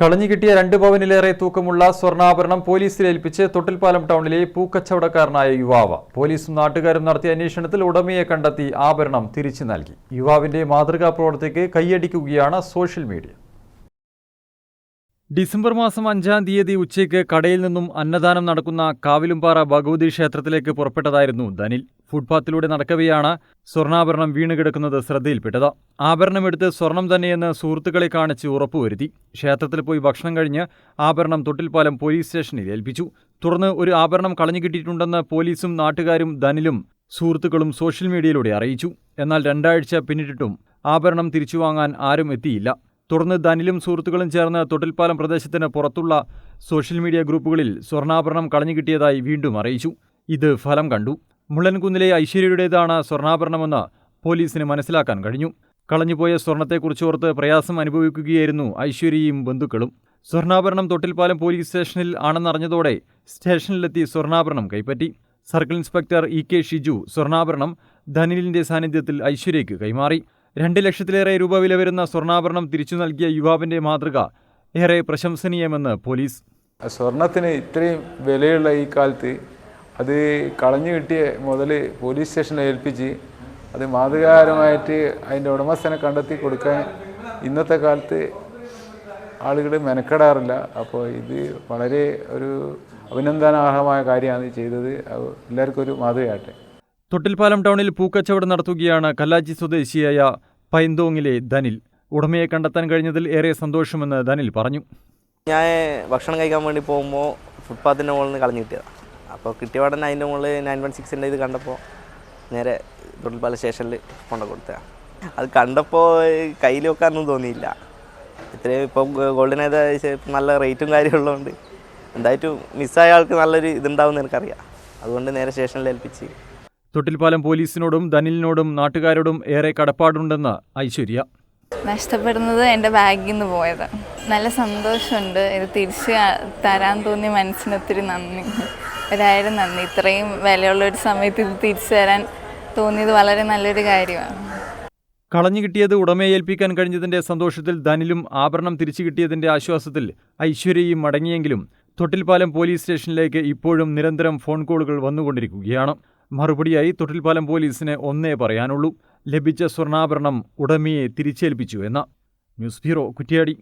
കളഞ്ഞു കിട്ടിയ രണ്ട് പവനിലേറെ തൂക്കമുള്ള സ്വർണാഭരണം പോലീസിൽ ഏൽപ്പിച്ച് തൊട്ടിൽപ്പാലം ടൗണിലെ പൂക്കച്ചവടക്കാരനായ യുവാവ്. പോലീസും നാട്ടുകാരും നടത്തിയ അന്വേഷണത്തിൽ ഉടമയെ കണ്ടെത്തി ആഭരണം തിരിച്ചു നൽകി. യുവാവിന്റെ മാതൃകാ പ്രവർത്തിക്ക് കൈയടിക്കുകയാണ് സോഷ്യൽ മീഡിയ. ഡിസംബർ മാസം അഞ്ചാം തീയതി ഉച്ചയ്ക്ക് കടയിൽ നിന്നും അന്നദാനം നടക്കുന്ന കാവിലുംപാറ ഭഗവതി ക്ഷേത്രത്തിലേക്ക് പുറപ്പെട്ടതായിരുന്നു ധനിൽ. ഫുട്പാത്തിലൂടെ നടക്കവെയാണ് സ്വർണാഭരണം വീണുകിടക്കുന്നത് ശ്രദ്ധയിൽപ്പെട്ടത്. ആഭരണമെടുത്ത് സ്വർണം തന്നെയെന്ന് സുഹൃത്തുക്കളെ കാണിച്ച് ഉറപ്പുവരുത്തി. ക്ഷേത്രത്തിൽ പോയി ഭക്ഷണം കഴിഞ്ഞ് ആഭരണം തൊട്ടിൽപ്പാലം പോലീസ് സ്റ്റേഷനിൽ ഏൽപ്പിച്ചു. തുടർന്ന് ഒരു ആഭരണം കളഞ്ഞു കിട്ടിയിട്ടുണ്ടെന്ന് പോലീസും നാട്ടുകാരും ധനിലും സുഹൃത്തുക്കളും സോഷ്യൽ മീഡിയയിലൂടെ അറിയിച്ചു. എന്നാൽ രണ്ടാഴ്ച പിന്നിട്ടിട്ടും ആഭരണം തിരിച്ചു വാങ്ങാൻ ആരും എത്തിയില്ല. തുടർന്ന് ധനിലും സുഹൃത്തുക്കളും ചേർന്ന് തൊട്ടിൽപ്പാലം പ്രദേശത്തിന് പുറത്തുള്ള സോഷ്യൽ മീഡിയ ഗ്രൂപ്പുകളിൽ സ്വർണാഭരണം കളഞ്ഞു കിട്ടിയതായി വീണ്ടും അറിയിച്ചു. ഇത് ഫലം കണ്ടു. മുള്ളൻകുന്നിലെ ഐശ്വര്യയുടേതാണ് സ്വർണാഭരണമെന്ന് പോലീസിന് മനസ്സിലാക്കാൻ കഴിഞ്ഞു. കളഞ്ഞുപോയ സ്വർണത്തെക്കുറിച്ചോർത്ത് പ്രയാസം അനുഭവിക്കുകയായിരുന്നു ഐശ്വര്യയും ബന്ധുക്കളും. സ്വർണാഭരണം തൊട്ടിൽപ്പാലം പോലീസ് സ്റ്റേഷനിൽ ആണെന്നറിഞ്ഞതോടെ സ്റ്റേഷനിലെത്തി സ്വർണാഭരണം കൈപ്പറ്റി. Circle inspector E K Shiju സ്വർണാഭരണം ധനിലിന്റെ സാന്നിധ്യത്തിൽ ഐശ്വര്യയ്ക്ക് കൈമാറി. രണ്ട് ലക്ഷത്തിലേറെ രൂപ വില വരുന്ന സ്വർണാഭരണം തിരിച്ചു നൽകിയ യുവാവിന്റെ മാതൃക ഏറെ പ്രശംസനീയമെന്ന് പോലീസ്. സ്വർണത്തിന് ഇത്രയും വിലയുള്ള ഈ കാലത്ത് അത് കളഞ്ഞു കിട്ടിയ മുതൽ പോലീസ് സ്റ്റേഷനെ ഏൽപ്പിച്ച് അത് മാതൃകാപരമായിട്ട് അതിന്റെ ഉടമസ്ഥനെ കണ്ടെത്തി കൊടുക്കാൻ ഇന്നത്തെ കാലത്ത് ആളുകൾ മെനക്കെടാറില്ല. അപ്പോൾ ഇത് വളരെ ഒരു അഭിനന്ദനാർഹമായ കാര്യമാണ് ചെയ്തത്. എല്ലാവർക്കും ഒരു മാതൃകയാട്ടെ തൊട്ടിൽപ്പാലം ടൗണിൽ പൂക്കച്ചവടം നടത്തുകയാണ് കല്ലാച്ചി സ്വദേശിയായ പൈന്തോങ്ങിലെ ധനിൽ. ഉടമയെ കണ്ടെത്താൻ കഴിഞ്ഞതിൽ ഏറെ സന്തോഷമെന്ന് ധനിൽ പറഞ്ഞു. ഞാൻ ഭക്ഷണം കഴിക്കാൻ വേണ്ടി പോകുമ്പോൾ ഫുട്പാത്തിന്റെ മുകളിൽ നിന്ന് കളഞ്ഞു കിട്ടിയതാണ് അപ്പോൾ കിട്ടിയ ഉടനെ അതിന്റെ മുകളിൽ നയൻ വൺ സിക്സിന്റെ ഇത് കണ്ടപ്പോൾ നേരെ തൊട്ടിൽപാല സ്റ്റേഷനിൽ കൊണ്ടു കൊടുത്തതാണ് അത് കണ്ടപ്പോൾ കയ്യിൽ വെക്കാനൊന്നും തോന്നിയില്ല. ഇത്രയും ഇപ്പം ഗോൾഡൻ ഏതാ നല്ല റേറ്റും കാര്യമുള്ളതുകൊണ്ട് എന്തായിട്ടും മിസ്സായ ആൾക്ക് നല്ലൊരു ഇതുണ്ടാവും എനിക്കറിയാം. അതുകൊണ്ട് നേരെ സ്റ്റേഷനിൽ ഏൽപ്പിച്ച്. തൊട്ടിൽപ്പാലം പോലീസിനോടും ധനിലിനോടും നാട്ടുകാരോടും ഏറെ കടപ്പാടുണ്ടെന്ന് ഐശ്വര്യ. നഷ്ടപ്പെടുന്നത് എന്റെ ബാഗിൽ നിന്ന് പോയത്. നല്ല സന്തോഷമുണ്ട്. ഇത് തിരിച്ച് തരാൻ തോന്നിയ മനസ്സിന് ഒത്തിരി നന്ദി. ഒരായിരം നന്ദി. ഇത്രയും വിലയുള്ള ഒരു സമയത്ത് ഇത് തിരിച്ചു തരാൻ തോന്നിയത് വളരെ നല്ലൊരു കാര്യമാണ്. കളഞ്ഞു കിട്ടിയത് ഉടമയെ ഏൽപ്പിക്കാൻ കഴിഞ്ഞതിന്റെ സന്തോഷത്തിൽ ധനിലും ആഭരണം തിരിച്ചു കിട്ടിയതിന്റെ ആശ്വാസത്തിൽ ഐശ്വര്യയും മടങ്ങിയെങ്കിലും തൊട്ടിൽപ്പാലം പോലീസ് സ്റ്റേഷനിലേക്ക് ഇപ്പോഴും നിരന്തരം ഫോൺ കോളുകൾ വന്നുകൊണ്ടിരിക്കുകയാണ്. മറുപടിയായി തൊട്ടിൽപ്പാലം പോലീസിന് ഒന്നേ പറയാനുള്ളൂ. ലഭിച്ച സ്വർണാഭരണം ഉടമയെ തിരിച്ചേൽപ്പിച്ചു എന്ന. News bureau Kuttiadi.